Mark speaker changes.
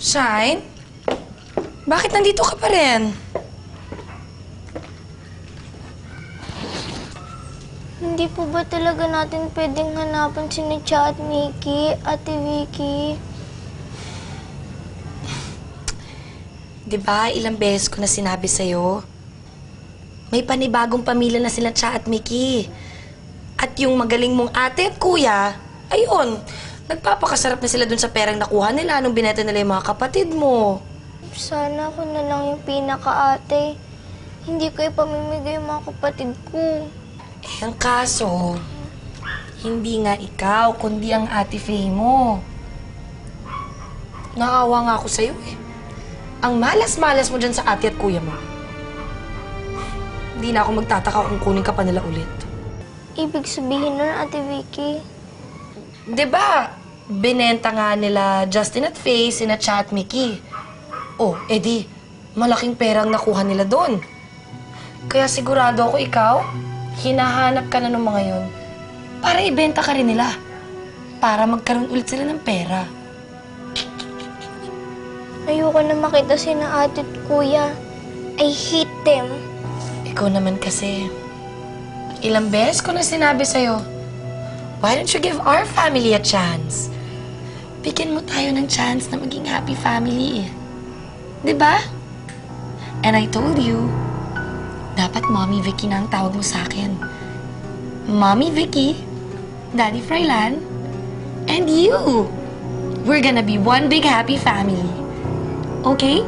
Speaker 1: Shine? Bakit nandito ka pa rin?
Speaker 2: Hindi po ba talaga natin pwedeng hanapan si Necha at Mickey, Ate Vicky?
Speaker 1: Di ba, ilang beses ko na sinabi sa'yo? May panibagong pamilya na sila Cha at Mickey. At yung magaling mong ate at kuya, ayun, nagpapakasarap na sila dun sa perang nakuha nila nung binenta nila yung mga kapatid mo.
Speaker 2: Sana ako na lang yung pinaka-ate. Hindi ko ipamimigay yung mga kapatid ko.
Speaker 1: Eh, ang kaso, hindi nga ikaw, kundi ang ate Faye mo. Naawa nga ako sa'yo eh. Ang malas-malas mo dyan sa ate at kuya mo. Hindi na ako magtataka kung kunin ka pa nila ulit.
Speaker 2: Ibig sabihin nun, Ate Vicky,
Speaker 1: 'Di ba? Binenta nga nila Justin at Faye, sina Cha at Mickey. Oh, edi, malaking perang nakuha nila doon. Kaya sigurado ako ikaw, hinahanap ka na ng mga yon para ibenta ka rin nila. Para magkaroon ulit sila ng pera.
Speaker 2: ayoko na makita si na ate at kuya. I hate them.
Speaker 1: Ikaw naman kasi, ilang beses ko na sinabi sa'yo, why don't you give our family a chance? Bigyan mo tayo ng chance na maging happy family. eh. ba? And I told you, dapat Mommy Vicky na ang tawag mo sa akin. Mommy Vicky, Daddy Frylan, and you. We're gonna be one big happy family. Okay?